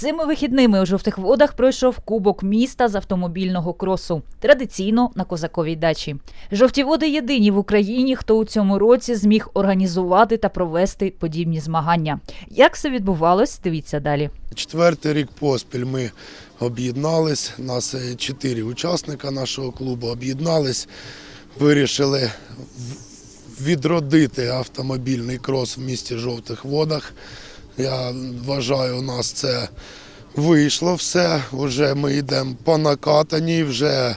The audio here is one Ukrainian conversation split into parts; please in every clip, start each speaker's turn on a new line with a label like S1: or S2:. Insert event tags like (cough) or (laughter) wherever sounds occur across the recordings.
S1: Цими вихідними у жовтих водах пройшов Кубок міста з автомобільного кросу. Традиційно на козаковій дачі. Жовті води єдині в Україні, хто у цьому році зміг організувати та провести подібні змагання. Як все відбувалось, дивіться далі.
S2: Четвертий рік поспіль ми об'єднались. Нас е, чотири учасника нашого клубу об'єднались, вирішили відродити автомобільний крос в місті Жовтих Водах. Я вважаю, у нас це вийшло все. Вже ми йдемо по накатаній, вже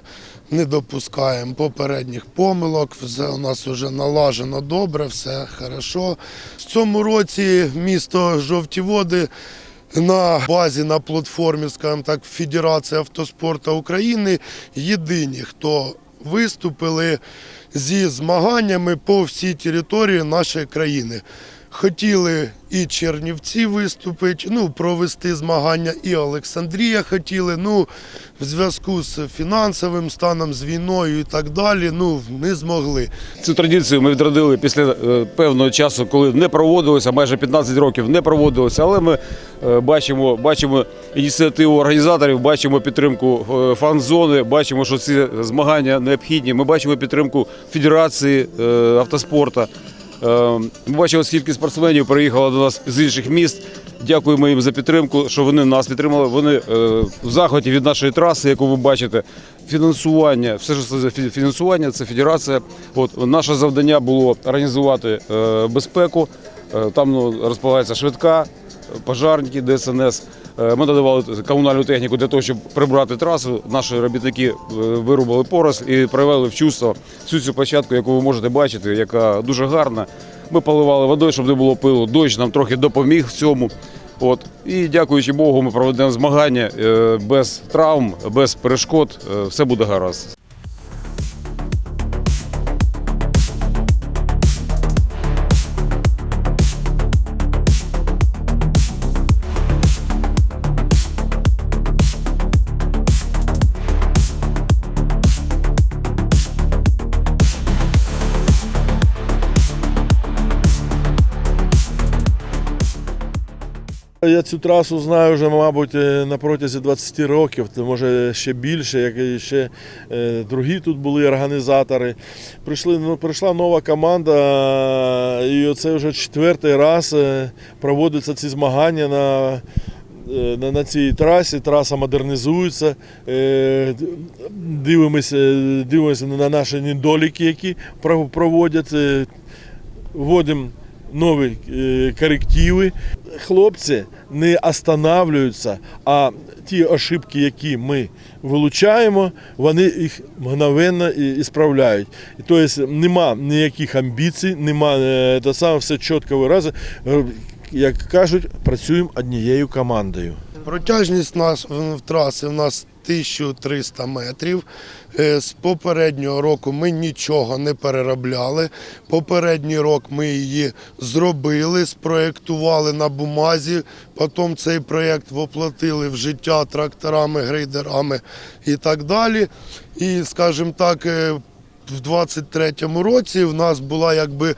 S2: не допускаємо попередніх помилок. Все у нас вже налажено добре, все хорошо. В цьому році місто Жовті Води на базі на платформі, скажімо так, Федерації автоспорту України єдині, хто виступили зі змаганнями по всій території нашої країни. Хотіли і Чернівці виступити, ну, провести змагання, і Олександрія хотіли. Ну, в зв'язку з фінансовим станом, з війною і так далі, ну, не змогли.
S3: Цю традицію ми відродили після е, певного часу, коли не проводилося, майже 15 років не проводилося, але ми е, бачимо, бачимо ініціативу організаторів, бачимо підтримку е, фан-зони, бачимо, що ці змагання необхідні. Ми бачимо підтримку Федерації автоспорту. Е, Ми бачимо, скільки спортсменів приїхало до нас з інших міст. Дякуємо їм за підтримку, що вони нас підтримали. Вони е, в захваті від нашої траси, яку ви бачите. Фінансування, все ж це фінансування, це федерація. От наше завдання було організувати е, безпеку. Там ну, розполагається швидка, пожарники, ДСНС. Е, Ми надавали комунальну техніку для того, щоб прибрати трасу. Наші робітники е, вирубали порос і привели в чувство всю цю площадку, яку ви можете бачити, яка дуже гарна. Ми поливали водою, щоб не було пилу. Дощ нам трохи допоміг в цьому. От і дякуючи Богу, ми проведемо змагання е, без травм, без перешкод. Все буде гаразд.
S4: Я цю трасу знаю вже, мабуть, е, на протязі 20 років, може ще більше, як ще е, другі тут були організатори. Прийшли, ну, прийшла нова команда, і оце вже четвертий раз е, проводяться ці змагання на, на, на цій трасі. Траса модернізується. Дивимося, дивимося на наші недоліки, які проводять. Вводимо нові е, корективи. Хлопці не останавливаються, а ті ошибки, які ми вилучаємо, вони їх мгновенно і, справляють. Тобто нема ніяких амбіцій, нема те саме все чітко виразу. Е, Як кажуть, працюємо однією командою.
S2: Протяжність нас в траси в нас 1300 метрів. Е, З попереднього року ми нічого не переробляли. Попередній рок ми її зробили, спроєктували на бумазі. Потім цей проєкт воплотили в життя тракторами, грейдерами і так далі. І, скажімо так, е, в 23-му році в нас була якби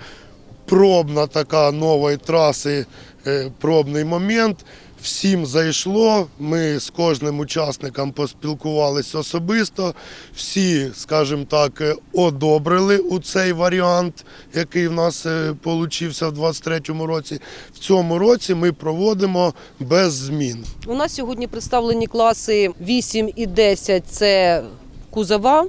S2: пробна така нової траси, е, пробний момент. Всім зайшло. Ми з кожним учасником поспілкувалися особисто. Всі, скажімо так, е, одобрили у цей варіант, який в нас вийшов в 23-му році. В цьому році ми проводимо без змін.
S5: У нас сьогодні представлені класи 8 і 10 – це кузова.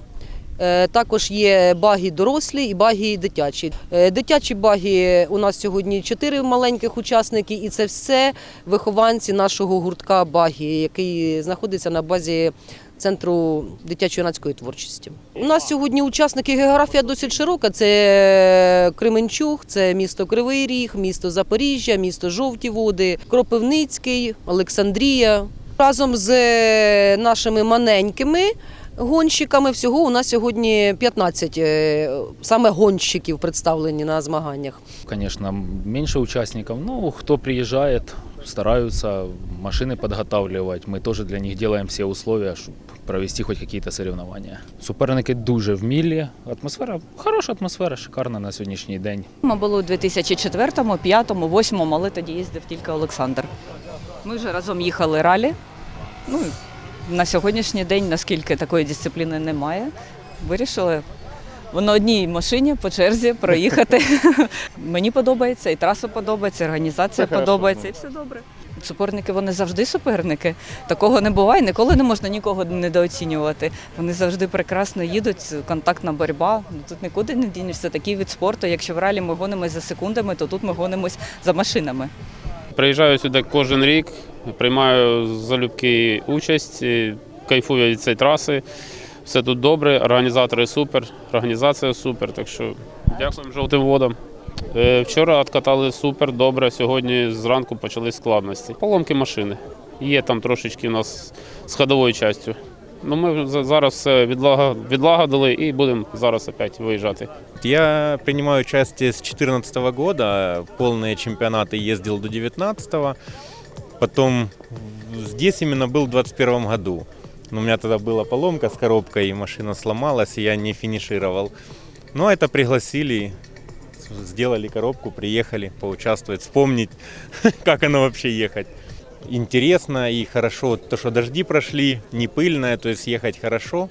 S5: Е, Також є баги дорослі і баги дитячі. Е, Дитячі баги у нас сьогодні чотири маленьких учасники, і це все вихованці нашого гуртка баги, який знаходиться на базі центру дитячо-юнацької творчості. У нас сьогодні учасники географія досить широка. Це Кременчуг, це місто Кривий Ріг, місто Запоріжжя, місто Жовті Води, Кропивницький, Олександрія. Разом з е, нашими маленькими гонщиками всього у нас сьогодні 15 е, саме гонщиків представлені на змаганнях.
S6: Конечно, меньше участников. Ну, кто приезжает, стараются машины подготавливать. Мы тоже для них делаем все условия, чтобы провести хоть какие-то соревнования. Суперники дуже вмілі. Атмосфера, хороша атмосфера, шикарна на сьогоднішній день.
S7: Ми були у 2004, 2005, 2008, але тоді їздив тільки Олександр. Ми вже разом їхали ралі. Ну, на сьогоднішній день, наскільки такої дисципліни немає, вирішили в на одній машині по черзі проїхати. (laughs) Мені подобається, і траса подобається, і організація подобається, і все добре. Суперники вони завжди суперники. Такого не буває, ніколи не можна нікого недооцінювати. Вони завжди прекрасно їдуть, контактна боротьба. Ну, Тут нікуди не дінешся. Такий від спорту. Якщо в ралі ми гонимось за секундами, то тут ми гонимось за машинами.
S8: Приїжджаю сюди кожен рік, приймаю залюбки участь, кайфую від цієї траси. Все тут добре, організатори супер, організація супер. Так що дякуємо жовтим водам. Е, Вчора відкатали супер, добре. Сьогодні зранку почали складності. Поломки машини. Є там трошечки у нас з ходовою частю. Ну, ми за- зараз все відлага- відлагодили і будемо зараз опять виїжджати.
S9: Я принимаю участие с 2014 года, полные чемпионаты ездил до 2019 потом в- здесь именно был в 2021 году. Но у меня тогда была поломка с коробкой, и машина сломалась, и я не финишировал. Но это пригласили, сделали коробку, приехали поучаствовать, вспомнить, (laughs) как оно вообще ехать. Интересно и хорошо, то, что дожди прошли, не пыльное, то есть ехать хорошо.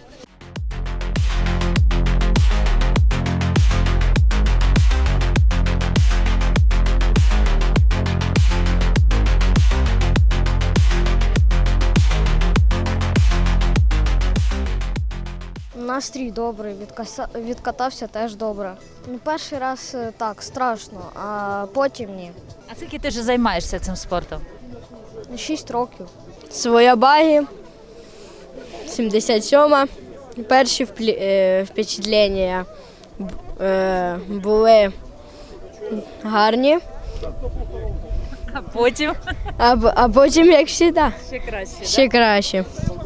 S10: Настрій добрий, відкаса... відкатався теж добре. Ну, перший раз е, так, страшно, а потім ні.
S1: А скільки ти вже займаєшся цим спортом?
S10: Шість років.
S11: Своя багі, 77-ма. Перші е, впечатлення е, були гарні,
S1: А потім
S11: а, а потім, як завжди,
S1: ще краще.
S11: ще краще.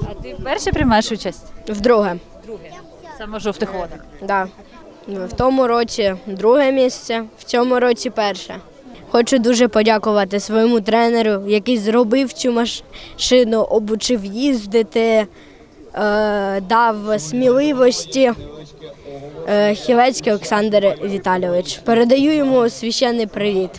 S1: А ти вперше приймаєш участь?
S11: Вдруге,
S1: Друге. Саме в жовтих водах.
S11: да. в тому році друге місце, в цьому році перше. Хочу дуже подякувати своєму тренеру, який зробив цю машину, обучив їздити, е, дав сміливості. Е, Хілецький Олександр Віталійович. Передаю йому священний привіт.